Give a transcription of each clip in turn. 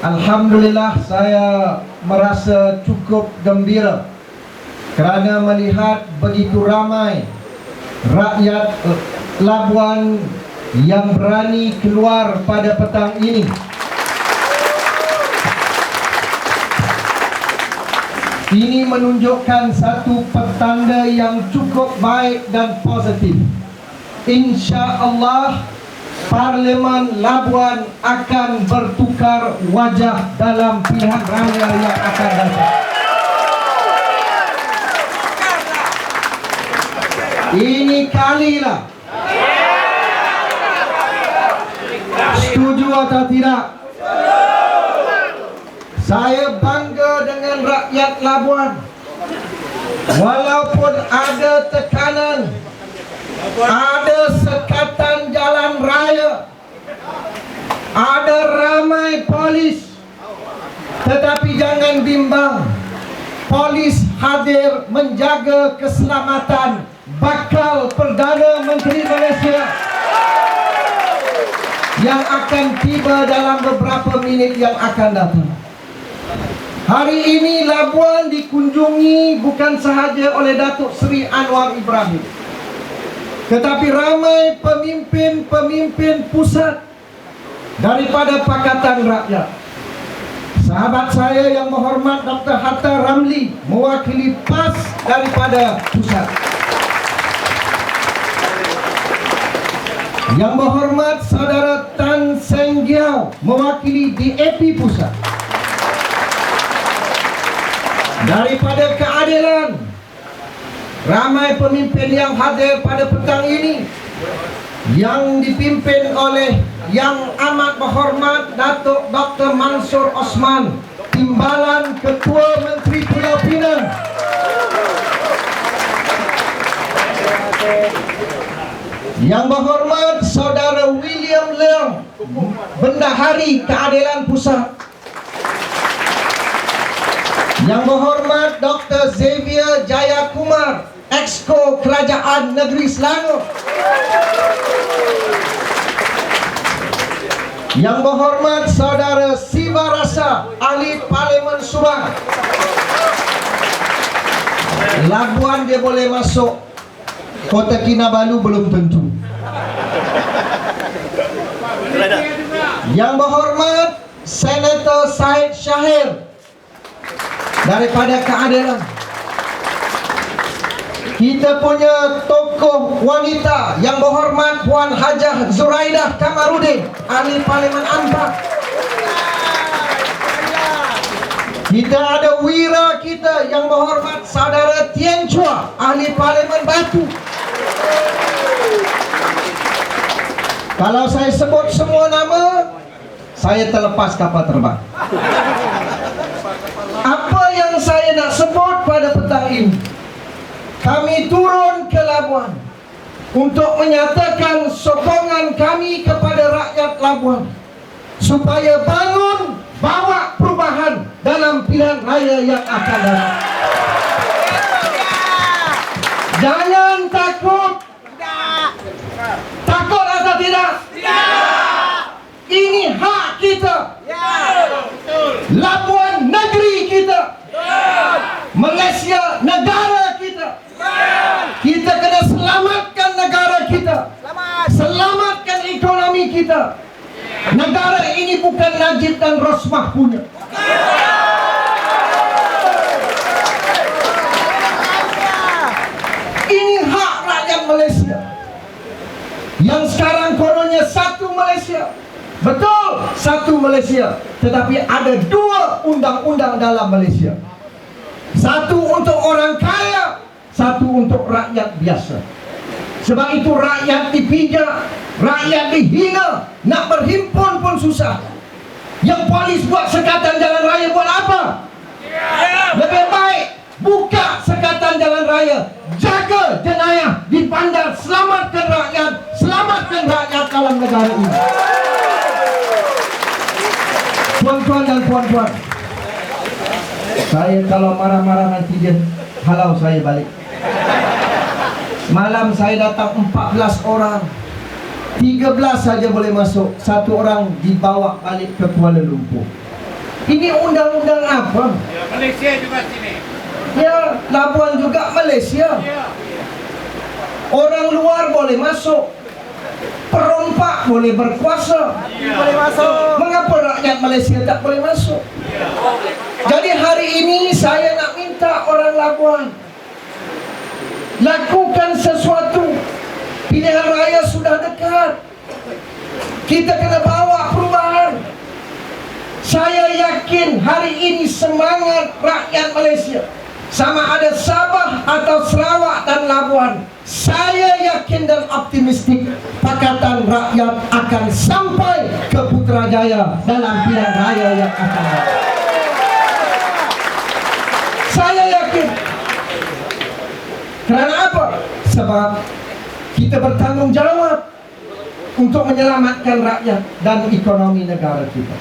Alhamdulillah saya merasa cukup gembira kerana melihat begitu ramai rakyat Labuan yang berani keluar pada petang ini. Ini menunjukkan satu petanda yang cukup baik dan positif. Insya Allah Parlimen Labuan akan bertukar wajah dalam pilihan raya yang akan datang. Ini kalilah. Setuju atau tidak? Saya bangga dengan rakyat Labuan. Walaupun ada tekanan, ada sekatan jalan raya, ada ramai polis, tetapi jangan bimbang. Polis hadir menjaga keselamatan bakal Perdana Menteri Malaysia yang akan tiba dalam beberapa minit yang akan datang. Hari ini Labuan dikunjungi bukan sahaja oleh Datuk Seri Anwar Ibrahim tetapi ramai pemimpin-pemimpin pusat daripada Pakatan Rakyat. Sahabat saya yang menghormat Dr. Hatta Ramli mewakili PAS daripada pusat. Yang berhormat Saudara Tan Seng Giau mewakili DAP Pusat. Daripada keadilan Ramai pemimpin yang hadir pada petang ini Yang dipimpin oleh Yang amat berhormat Datuk Dr. Mansur Osman Timbalan Ketua Menteri Pulau Pinang Yang berhormat Saudara William Leong Bendahari Keadilan Pusat Yang berhormat Dr. Xavier Jayakumar Exco Kerajaan Negeri Selangor. Yang berhormat Saudara Siva Rasa Ahli Parlimen Subang. Labuan dia boleh masuk Kota Kinabalu belum tentu. Yang berhormat Senator Said Syahir. Daripada keadilan Kita punya tokoh wanita Yang berhormat Puan Hajah Zuraidah Kamarudin Ahli Parlimen Anpak Kita ada wira kita yang berhormat Saudara Tien Chua Ahli Parlimen Batu. Kalau saya sebut semua nama Saya terlepas kapal terbang. Apa yang saya nak sebut pada petang ini Kami turun ke Labuan Untuk menyatakan sokongan kami kepada rakyat Labuan Supaya bangun bawa perubahan dalam pilihan raya yang akan datang Jangan takut Takut atau tidak? Tidak. Ini hak kita. Ya. Labuan negeri kita. Ya. Malaysia negara kita. Ya. Kita kena selamatkan negara kita. Selamat. Selamatkan ekonomi kita. Negara ini bukan Najib dan Rosmah punya. Ini hak rakyat Malaysia. Yang sekarang kononnya satu Malaysia. Betul, satu Malaysia. Tetapi ada dua undang-undang dalam Malaysia. Satu untuk orang kaya, satu untuk rakyat biasa. Sebab itu rakyat dipijak, rakyat dihina, nak berhimpun pun susah. Yang polis buat sekatan jalan raya buat apa? Lebih baik buka sekatan jalan raya, jaga jenayah di bandar, selamatkan rakyat, selamatkan rakyat dalam negara ini. Tuan-tuan dan puan-puan, saya kalau marah-marah nanti dia halau saya balik. Malam saya datang 14 orang 13 saja boleh masuk Satu orang dibawa balik ke Kuala Lumpur Ini undang-undang apa? Ya, Malaysia juga sini. Ya, Labuan juga Malaysia. Ya. Orang luar boleh masuk. Perompak boleh berkuasa. Boleh masuk. Mengapa rakyat Malaysia tak boleh masuk? Jadi hari ini saya nak minta orang Labuan lakukan Kita kena bawa perubahan. Saya yakin hari ini semangat rakyat Malaysia. Sama ada Sabah atau Sarawak dan Labuan. Saya yakin dan optimistik Pakatan Rakyat akan sampai ke Putrajaya dalam pilihan raya yang akan datang. Saya yakin. Kerana apa? sebab kita bertanggungjawab untuk menyelamatkan rakyat dan ekonomi negara kita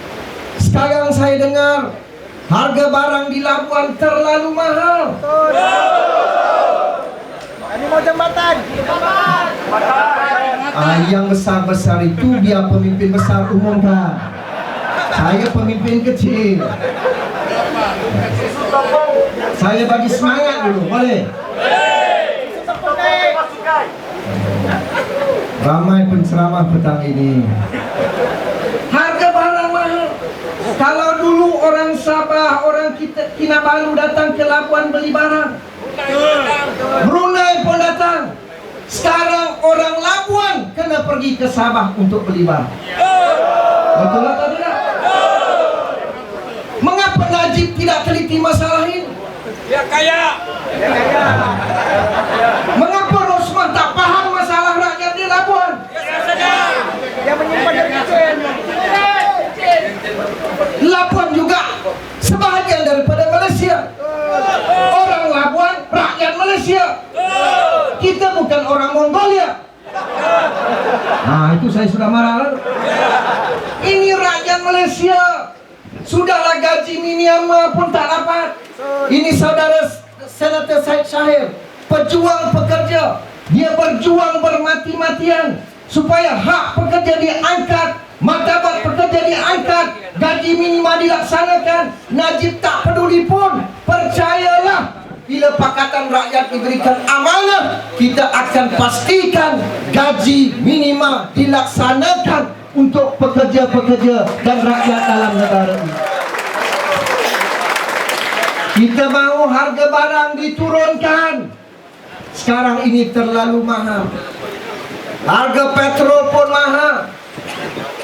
sekarang saya dengar Harga barang di Labuan terlalu mahal. Ini mau jembatan. Ah, yang besar-besar itu biar pemimpin besar umumkan. Saya pemimpin kecil. Saya bagi semangat dulu, boleh? Ramai penceramah petang ini. Harga barang mahal. Kalau dulu orang Sabah, orang kita Kinabalu datang ke Labuan beli barang. Brunei pun datang. Sekarang orang Labuan kena pergi ke Sabah untuk beli barang. Betul atau tidak? Mengapa Najib tidak teliti masalah ini? Dia kaya. Mengapa Rosman tak faham masalah rakyat di Labuan? Dia sedang. Dia menyimpan dari kecil. Labuan juga sebahagian daripada Malaysia. Orang Labuan rakyat Malaysia. Kita bukan orang Mongolia. Nah, itu saya sudah marah. Ini rakyat Malaysia. Sudahlah gaji minimum pun tak dapat. Ini saudara Senator Said Syahir, pejuang pekerja. Dia berjuang bermati-matian supaya hak pekerja diangkat, martabat pekerja diangkat, gaji minima dilaksanakan. Najib tak peduli pun. Percayalah bila Pakatan Rakyat diberikan amanah, kita akan pastikan gaji minima dilaksanakan untuk pekerja-pekerja dan rakyat dalam negara ini. Kita mahu harga barang diturunkan. Sekarang ini terlalu mahal. Harga petrol pun mahal.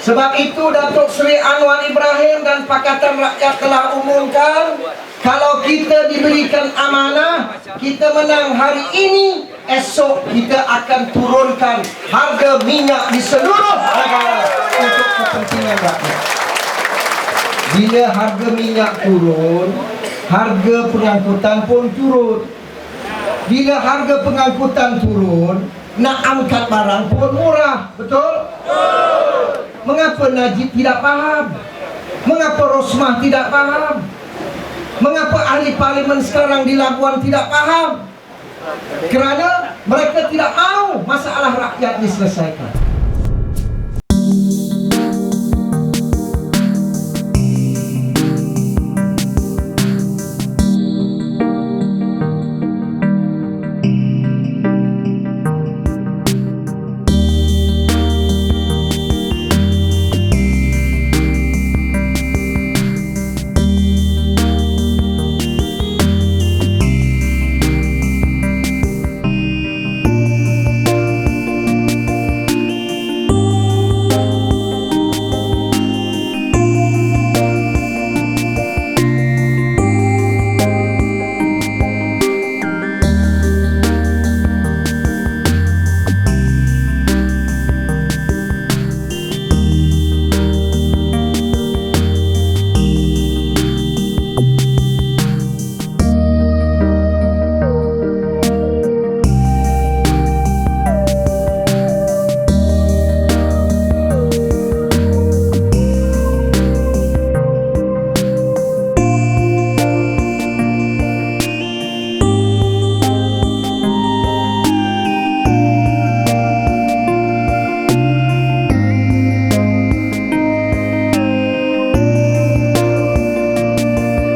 Sebab itu Datuk Seri Anwar Ibrahim dan Pakatan Rakyat telah umumkan kalau kita diberikan amanah, kita menang hari ini, esok kita akan turunkan harga minyak di seluruh negara untuk kepentingan rakyat. Bila harga minyak turun, harga pengangkutan pun turun. Bila harga pengangkutan turun, nak angkat barang pun murah, betul? Mengapa Najib tidak faham? Mengapa Rosmah tidak faham? Mengapa ahli parlimen sekarang di Labuan tidak faham? Kerana mereka tidak mahu masalah rakyat diselesaikan.